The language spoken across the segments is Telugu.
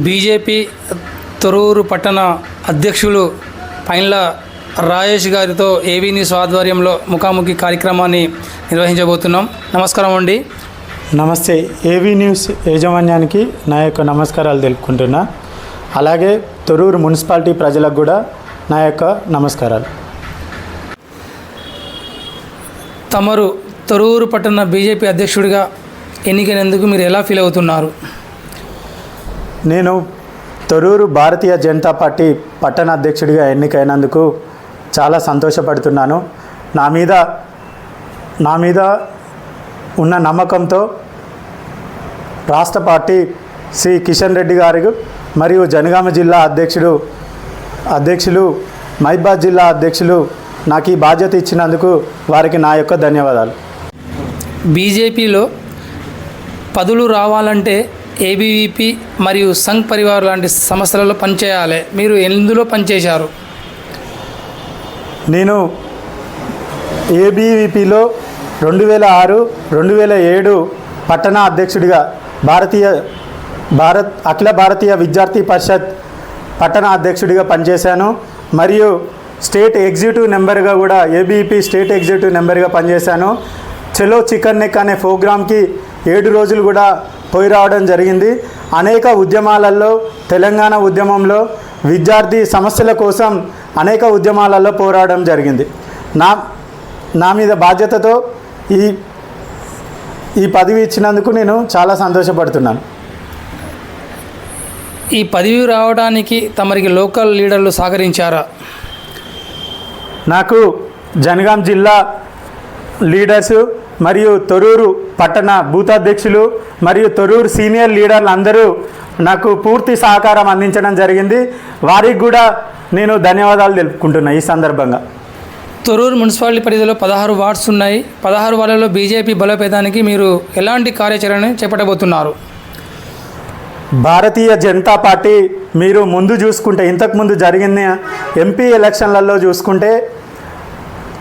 బీజేపీ తొరూరు పట్టణ అధ్యక్షులు పైన్ల రాజేష్ గారితో ఏవీ న్యూస్ ఆధ్వర్యంలో ముఖాముఖి కార్యక్రమాన్ని నిర్వహించబోతున్నాం. నమస్కారం అండి. నమస్తే. ఏవీ న్యూస్ యాజమాన్యానికి నా యొక్క నమస్కారాలు తెలుపుకుంటున్నా. అలాగే తొరూరు మున్సిపాలిటీ ప్రజలకు కూడా నా యొక్క నమస్కారాలు. తమరు తొరూరు పట్టణ బీజేపీ అధ్యక్షుడిగా ఎన్నికైనందుకు మీరు ఎలా ఫీల్ అవుతున్నారు? నేను తొరూరు భారతీయ జనతా పార్టీ పట్టణ అధ్యక్షుడిగా ఎన్నికైనందుకు చాలా సంతోషపడుతున్నాను. నా మీద నా మీద ఉన్న నమ్మకంతో రాష్ట్ర పార్టీ శ్రీ కిషన్ రెడ్డి గారు మరియు జనగామ జిల్లా అధ్యక్షుడు అధ్యక్షులు మైబాద్ జిల్లా అధ్యక్షులు నాకు ఈ బాధ్యత ఇచ్చినందుకు వారికి నా యొక్క ధన్యవాదాలు. బీజేపీలో పదులు రావాలంటే ఏబీవీపీ మరియు సంఘ్ పరివార్ లాంటి సంస్థలలో పనిచేయాలి. మీరు ఎందులో పనిచేశారు? నేను ఏబీవీపీలో రెండు వేల ఆరు రెండు వేల ఏడు పట్టణ అధ్యక్షుడిగా భారతీయ భారత్ అఖిల భారతీయ విద్యార్థి పరిషత్ పట్టణ అధ్యక్షుడిగా పనిచేశాను. మరియు స్టేట్ ఎగ్జిక్యూటివ్ నెంబర్గా కూడా ఏబీపీ స్టేట్ ఎగ్జిక్యూటివ్ నెంబర్గా పనిచేశాను. చెలో చికెన్ నెక్ అనే ప్రోగ్రామ్కి ఏడు రోజులు కూడా పోయి రావడం జరిగింది. అనేక ఉద్యమాలలో తెలంగాణ ఉద్యమంలో విద్యార్థి సమస్యల కోసం అనేక ఉద్యమాలలో పోరాడడం జరిగింది. నా నా మీద బాధ్యతతో ఈ ఈ పదవి ఇచ్చినందుకు నేను చాలా సంతోషపడుతున్నాను. ఈ పదవి రావడానికి తమరికి లోకల్ లీడర్లు సహకరించారా? నాకు జనగాం జిల్లా లీడర్స్ మరియు తొరూరు పట్టణ బూత్ అధ్యక్షులు మరియు తొరూరు సీనియర్ లీడర్లు అందరూ నాకు పూర్తి సహకారం అందించడం జరిగింది. వారికి కూడా నేను ధన్యవాదాలు తెలుపుకుంటున్నా ఈ సందర్భంగా. తొరూరు మున్సిపాలిటీ పరిధిలో పదహారు వార్డ్స్ ఉన్నాయి. పదహారు వార్డులలో బీజేపీ బలోపేతానికి మీరు ఎలాంటి కార్యాచరణ చేపట్టబోతున్నారు? భారతీయ జనతా పార్టీ మీరు ముందు చూసుకుంటే ఇంతకుముందు జరిగిన ఎంపీ ఎలక్షన్లలో చూసుకుంటే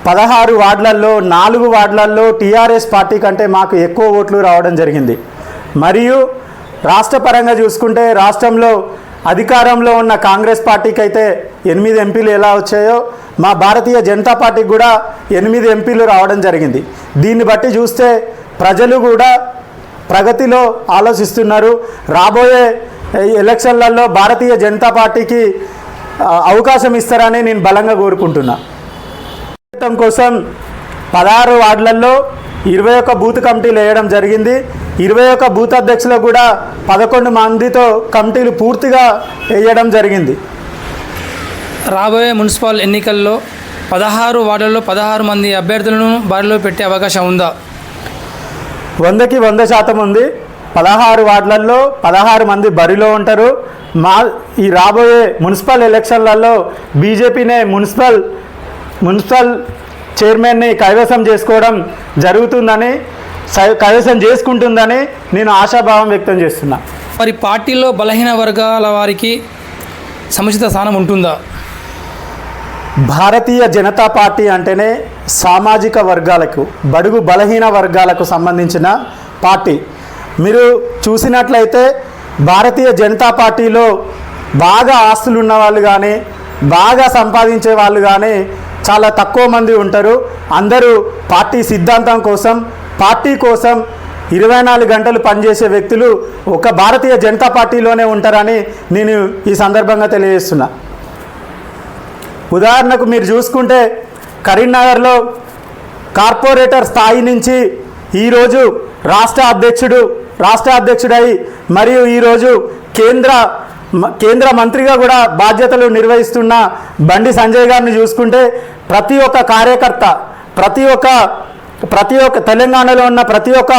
పదహారు వార్డులలో నాలుగు వార్డులలో టీఆర్ఎస్ పార్టీ కంటే మాకు ఎక్కువ ఓట్లు రావడం జరిగింది. మరియు రాష్ట్ర పరంగా చూసుకుంటే రాష్ట్రంలో అధికారంలో ఉన్న కాంగ్రెస్ పార్టీకి అయితే ఎనిమిది ఎంపీలు ఎలా వచ్చాయో మా భారతీయ జనతా పార్టీకి కూడా ఎనిమిది ఎంపీలు రావడం జరిగింది. దీన్ని బట్టి చూస్తే ప్రజలు కూడా ప్రగతిలో ఆలోచిస్తున్నారు. రాబోయే ఎలక్షన్లలో భారతీయ జనతా పార్టీకి అవకాశం ఇస్తారని నేను బలంగా కోరుకుంటున్నా. చట్టం కోసం పదహారు వార్డులలో ఇరవై ఒక్క బూత్ కమిటీలు వేయడం జరిగింది. ఇరవై ఒక్క బూత్ అధ్యక్షులకు కూడా పదకొండు మందితో కమిటీలు పూర్తిగా వేయడం జరిగింది. రాబోయే మున్సిపల్ ఎన్నికల్లో పదహారు వార్డులలో పదహారు మంది అభ్యర్థులను బరిలో పెట్టే అవకాశం ఉందా? వందకి వంద శాతం ఉంది. పదహారు వార్డులలో పదహారు మంది బరిలో ఉంటారు. మా ఈ రాబోయే మున్సిపల్ ఎలక్షన్లలో బీజేపీనే మున్సిపల్ మున్సిపల్ చైర్మన్ని కైవసం చేసుకోవడం జరుగుతుందని కైవసం చేసుకుంటుందని నేను ఆశాభావం వ్యక్తం చేస్తున్నా. మరి పార్టీలో బలహీన వర్గాల వారికి సముచిత స్థానం ఉంటుందా? భారతీయ జనతా పార్టీ అంటేనే సామాజిక వర్గాలకు బడుగు బలహీన వర్గాలకు సంబంధించిన పార్టీ. మీరు చూసినట్లయితే భారతీయ జనతా పార్టీలో బాగా ఆస్తులు ఉన్న వాళ్ళు కానీ బాగా సంపాదించే వాళ్ళు కానీ చాలా తక్కువ మంది ఉంటారు. అందరూ పార్టీ సిద్ధాంతం కోసం పార్టీ కోసం ఇరవై నాలుగు గంటలు పనిచేసే వ్యక్తులు ఒక భారతీయ జనతా పార్టీలోనే ఉంటారని నేను ఈ సందర్భంగా తెలియజేస్తున్నా. ఉదాహరణకు మీరు చూసుకుంటే కరీంనగర్లో కార్పొరేటర్ స్థాయి నుంచి ఈరోజు రాష్ట్ర అధ్యక్షుడు రాష్ట్ర అధ్యక్షుడై మరియు ఈరోజు కేంద్ర కేంద్ర మంత్రిగా కూడా బాధ్యతలు నిర్వహిస్తున్న బండి సంజయ్ గారిని చూసుకుంటే ప్రతి ఒక్క కార్యకర్త ప్రతి ఒక్క ప్రతి ఒక్క తెలంగాణలో ఉన్న ప్రతి ఒక్క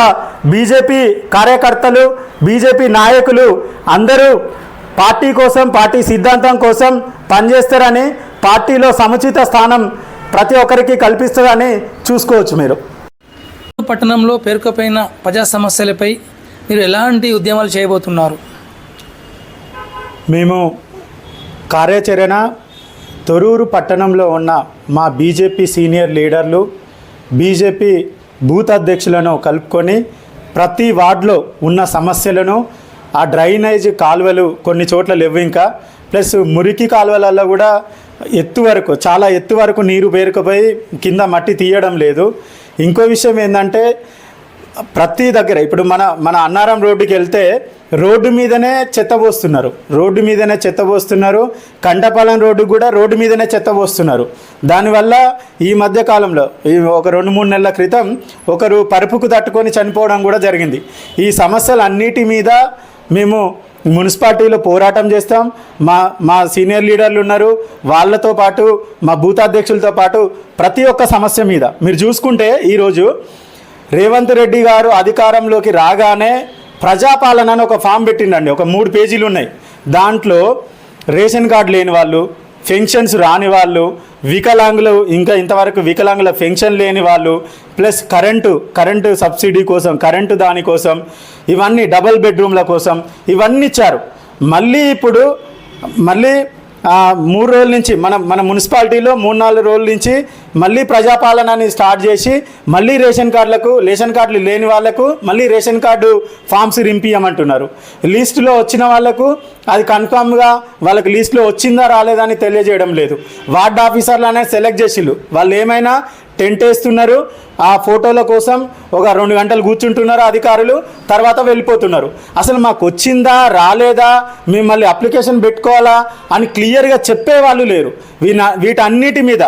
బీజేపీ కార్యకర్తలు బీజేపీ నాయకులు అందరూ పార్టీ కోసం పార్టీ సిద్ధాంతం కోసం పనిచేస్తారని పార్టీలో సముచిత స్థానం ప్రతి ఒక్కరికి కల్పిస్తుందని చూసుకోవచ్చు మీరు. పట్టణంలో పేరుకుపోయిన ప్రజా సమస్యలపై మీరు ఎలాంటి ఉద్యమాలు చేయబోతున్నారు? మేము కార్యాచరణ తొరూరు పట్టణంలో ఉన్న మా బీజేపీ సీనియర్ లీడర్లు బీజేపీ బూత్ అధ్యక్షులను కలుపుకొని ప్రతి వార్డులో ఉన్న సమస్యలను ఆ డ్రైనేజ్ కాలువలు కొన్ని చోట్ల లేవు ఇంకా. ప్లస్ మురికి కాలువలలో కూడా ఎత్తు వరకు చాలా ఎత్తు వరకు నీరు పేరుకుపోయి కింద మట్టి తీయడం లేదు. ఇంకో విషయం ఏంటంటే ప్రతి దగ్గర ఇప్పుడు మన మన అన్నారం రోడ్డుకి వెళ్తే రోడ్డు మీదనే చెత్త పోస్తున్నారు. రోడ్డు మీదనే చెత్త పోస్తున్నారు. కంటపాలెం రోడ్డు కూడా రోడ్డు మీదనే చెత్త పోస్తున్నారు. దానివల్ల ఈ మధ్య కాలంలో ఈ ఒక రెండు మూడు నెలల క్రితం ఒకరు పరుపుకు తట్టుకొని చనిపోవడం కూడా జరిగింది. ఈ సమస్యలన్నిటి మీద మేము మున్సిపాలిటీలో పోరాటం చేస్తాం. మా మా సీనియర్ లీడర్లు ఉన్నారు. వాళ్ళతో పాటు మా బూత్ అధ్యక్షులతో పాటు ప్రతి ఒక్క సమస్య మీద. మీరు చూసుకుంటే ఈరోజు రేవంత్ రెడ్డి గారు అధికారంలోకి రాగానే ప్రజాపాలన అని ఒక ఫామ్ పెట్టిండండి. ఒక మూడు పేజీలు ఉన్నాయి. దాంట్లో రేషన్ కార్డు లేని వాళ్ళు పెన్షన్స్ రాని వాళ్ళు వికలాంగులు ఇంకా ఇంతవరకు వికలాంగుల పెన్షన్ లేని వాళ్ళు ప్లస్ కరెంటు కరెంటు సబ్సిడీ కోసం కరెంటు దానికోసం ఇవన్నీ డబల్ బెడ్రూమ్ల కోసం ఇవన్నీ ఇచ్చారు. మళ్ళీ ఇప్పుడు మళ్ళీ మూడు రోజుల నుంచి మన మన మున్సిపాలిటీలో మూడు నాలుగు రోజుల నుంచి మళ్ళీ ప్రజాపాలనని స్టార్ట్ చేసి మళ్ళీ రేషన్ కార్డులకు రేషన్ కార్డులు లేని వాళ్ళకు మళ్ళీ రేషన్ కార్డు ఫామ్స్ రింపియమంటున్నారు. లిస్టులో వచ్చిన వాళ్ళకు అది కన్ఫామ్గా వాళ్ళకి లిస్టులో వచ్చిందా రాలేదా అని తెలియజేయడం లేదు. వార్డ్ ఆఫీసర్లు అనేది సెలెక్ట్ చేసిళ్ళు. వాళ్ళు ఏమైనా టెంట్ వేస్తున్నారు. ఆ ఫోటోల కోసం ఒక రెండు గంటలు కూర్చుంటున్నారు అధికారులు తర్వాత వెళ్ళిపోతున్నారు. అసలు మాకు వచ్చిందా రాలేదా మిమ్మల్ని అప్లికేషన్ పెట్టుకోవాలా అని క్లియర్గా చెప్పే వాళ్ళు లేరు. వీన వీటన్నిటి మీద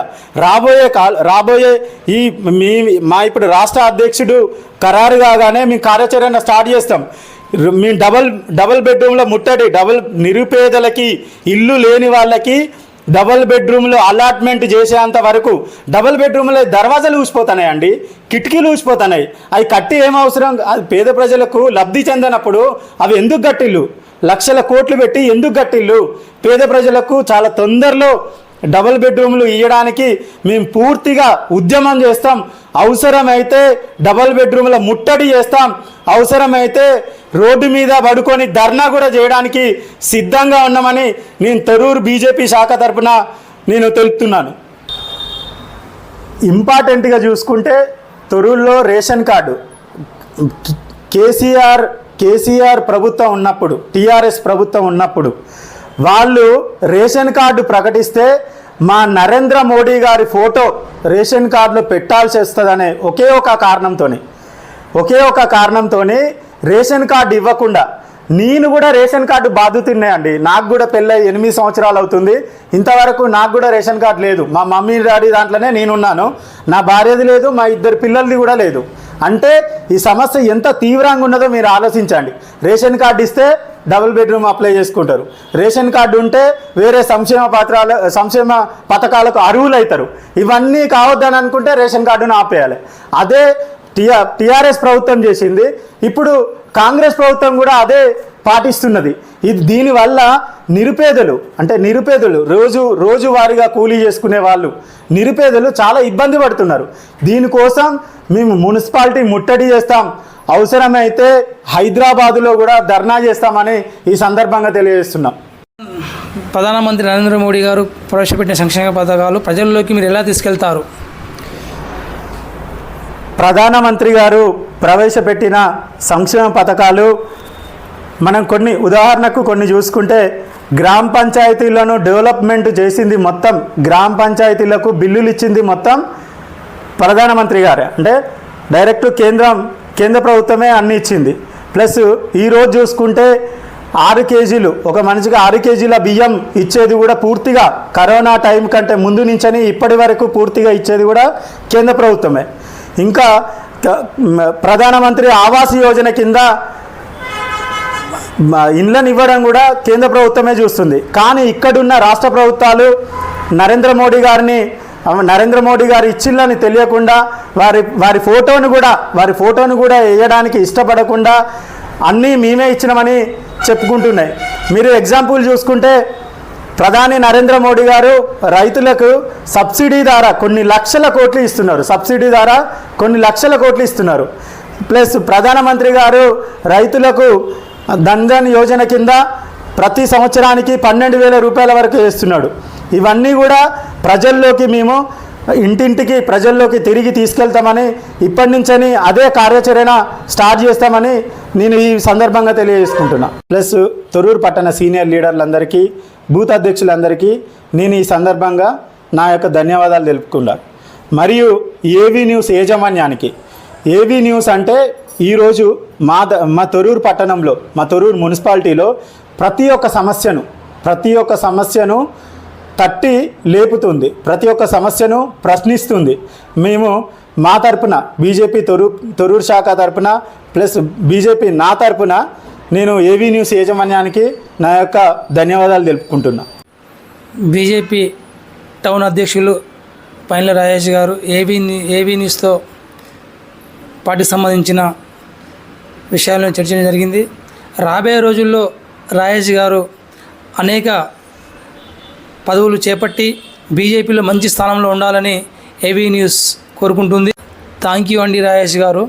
రాబోయే కాల్ రాబోయే ఈ మీ మా ఇప్పుడు రాష్ట్ర అధ్యక్షుడు ఖరారు కాగానే మేము కార్యాచరణ స్టార్ట్ చేస్తాం. మేము డబల్ డబల్ బెడ్రూమ్లో ముట్టడి డబల్ నిరుపేదలకి ఇల్లు లేని వాళ్ళకి డబల్ బెడ్రూమ్లో అలాట్మెంట్ చేసేంత వరకు డబల్ బెడ్రూమ్లో దర్వాజాలు అండి కిటికీలు ఊసిపోతున్నాయి. అవి కట్టి ఏం అవసరం? అది పేద ప్రజలకు లబ్ధి చెందినప్పుడు అవి ఎందుకు కట్టిల్లు? లక్షల కోట్లు పెట్టి ఎందుకు కట్టిల్లు? పేద ప్రజలకు చాలా తొందరలో డబుల్ బెడ్రూమ్లు ఇవ్వడానికి మేము పూర్తిగా ఉద్యమం చేస్తాం. అవసరమైతే డబుల్ బెడ్రూమ్ల ముట్టడి చేస్తాం. అవసరమైతే రోడ్డు మీద పడుకొని ధర్నా కూడా చేయడానికి సిద్ధంగా ఉన్నామని నేను తరూరు బీజేపీ శాఖ తరఫున నేను తెలుపుతున్నాను. ఇంపార్టెంట్గా చూసుకుంటే తొరూరులో రేషన్ కార్డు. కేసీఆర్ కేసీఆర్ ప్రభుత్వం ఉన్నప్పుడు టీఆర్ఎస్ ప్రభుత్వం ఉన్నప్పుడు వాళ్ళు రేషన్ కార్డు ప్రకటిస్తే మా నరేంద్ర మోడీ గారి ఫోటో రేషన్ కార్డులో పెట్టాల్సి వస్తుందనే ఒకే ఒక కారణంతో ఒకే ఒక కారణంతో రేషన్ కార్డు ఇవ్వకుండా నేను కూడా రేషన్ కార్డు బాధితున్నాయండి నాకు కూడా పెళ్ళై ఎనిమిది సంవత్సరాలు అవుతుంది. ఇంతవరకు నాకు కూడా రేషన్ కార్డు లేదు. మా మమ్మీ డాడీ దాంట్లోనే నేనున్నాను. నా భార్యది లేదు మా ఇద్దరు పిల్లలది కూడా లేదు. అంటే ఈ సమస్య ఎంత తీవ్రంగా ఉన్నదో మీరు ఆలోచించండి. రేషన్ కార్డు ఇస్తే డబుల్ బెడ్రూమ్ అప్లై చేసుకుంటారు. రేషన్ కార్డు ఉంటే వేరే సంక్షేమ పత్రాలు సంక్షేమ పథకాలకు అర్హులు అవుతారు ఇవన్నీ కావద్దని అనుకుంటే రేషన్ కార్డును ఆపేయాలి. అదే టిఆర్ టిఆర్ఎస్ ప్రభుత్వం చేసింది. ఇప్పుడు కాంగ్రెస్ ప్రభుత్వం కూడా అదే పాటిస్తున్నది. ఇది దీనివల్ల నిరుపేదలు అంటే నిరుపేదలు రోజు రోజువారీగా కూలీ చేసుకునే వాళ్ళు నిరుపేదలు చాలా ఇబ్బంది పడుతున్నారు. దీనికోసం మేము మున్సిపాలిటీ ముట్టడి చేస్తాం. అవసరమైతే హైదరాబాదులో కూడా ధర్నా చేస్తామని ఈ సందర్భంగా తెలియజేస్తున్నాం. ప్రధానమంత్రి నరేంద్ర మోడీ గారు ప్రవేశపెట్టిన సంక్షేమ పథకాలు ప్రజల్లోకి మీరు ఎలా తీసుకెళ్తారు? ప్రధానమంత్రి గారు ప్రవేశపెట్టిన సంక్షేమ పథకాలు మనం కొన్ని ఉదాహరణకు కొన్ని చూసుకుంటే గ్రామ పంచాయతీలను డెవలప్మెంట్ చేసింది మొత్తం గ్రామ పంచాయతీలకు బిల్లులు ఇచ్చింది మొత్తం ప్రధానమంత్రి గారే. అంటే డైరెక్ట్ కేంద్రం కేంద్ర ప్రభుత్వమే అన్ని ఇచ్చింది. ప్లస్ ఈరోజు చూసుకుంటే ఆరు కేజీలు ఒక మనిషికి ఆరు కేజీల బియ్యం ఇచ్చేది కూడా పూర్తిగా కరోనా టైం కంటే ముందు నుంచని ఇప్పటి వరకు పూర్తిగా ఇచ్చేది కూడా కేంద్ర ప్రభుత్వమే. ఇంకా ప్రధానమంత్రి ఆవాస్ యోజన కింద ఇండ్లను ఇవ్వడం కూడా కేంద్ర ప్రభుత్వమే చూస్తుంది. కానీ ఇక్కడున్న రాష్ట్ర ప్రభుత్వాలు నరేంద్ర మోడీ గారిని నరేంద్ర మోడీ గారు ఇచ్చిళ్ళని తెలియకుండా వారి వారి ఫోటోను కూడా వారి ఫోటోను కూడా వేయడానికి ఇష్టపడకుండా అన్నీ మేమే ఇచ్చినామని చెప్పుకుంటున్నాయి. మీరు ఎగ్జాంపుల్ చూసుకుంటే ప్రధాని నరేంద్ర మోడీ గారు రైతులకు సబ్సిడీ ద్వారా కొన్ని లక్షల కోట్లు ఇస్తున్నారు. సబ్సిడీ ద్వారా కొన్ని లక్షల కోట్లు ఇస్తున్నారు. ప్లస్ ప్రధానమంత్రి గారు రైతులకు ధన్ధన్ యోజన కింద ప్రతి సంవత్సరానికి పన్నెండు వేల రూపాయల వరకు వేస్తున్నాడు. ఇవన్నీ కూడా ప్రజల్లోకి మేము ఇంటింటికి ప్రజల్లోకి తిరిగి తీసుకెళ్తామని ఇప్పటి నుంచని అదే కార్యాచరణ స్టార్ట్ చేస్తామని నేను ఈ సందర్భంగా తెలియజేసుకుంటున్నా. ప్లస్ తొరూరు పట్టణ సీనియర్ లీడర్లందరికీ బూత్ అధ్యక్షులందరికీ నేను ఈ సందర్భంగా నా యొక్క ధన్యవాదాలు తెలుపుకున్నా. మరియు ఏవీ న్యూస్ యాజమాన్యానికి ఏవీ న్యూస్ అంటే ఈరోజు మా ద మా తొరూరు పట్టణంలో మా తొరూరు మున్సిపాలిటీలో ప్రతి ఒక్క సమస్యను ప్రతి ఒక్క సమస్యను తట్టి లేపుతుంది. ప్రతి ఒక్క సమస్యను ప్రశ్నిస్తుంది. మేము మా తరపున బీజేపీ తొరూ తొరూరు శాఖ తరపున ప్లస్ బీజేపీ నా తరపున నేను ఏవీ న్యూస్ యాజమాన్యానికి నా యొక్క ధన్యవాదాలు తెలుపుకుంటున్నా. బీజేపీ టౌన్ అధ్యక్షులు పైన్ల రాజేష్ గారు ఏబీ ఏబీ న్యూస్తో పార్టీకి సంబంధించిన విషయాలను చర్చించడం జరిగింది. రాబోయే రోజుల్లో రాజేష్ గారు అనేక పదవులు చేపట్టి బీజేపీలో మంచి స్థానంలో ఉండాలని ఏబీ న్యూస్ కోరుకుంటుంది. థ్యాంక్ యూ అండి రాజేష్ గారు.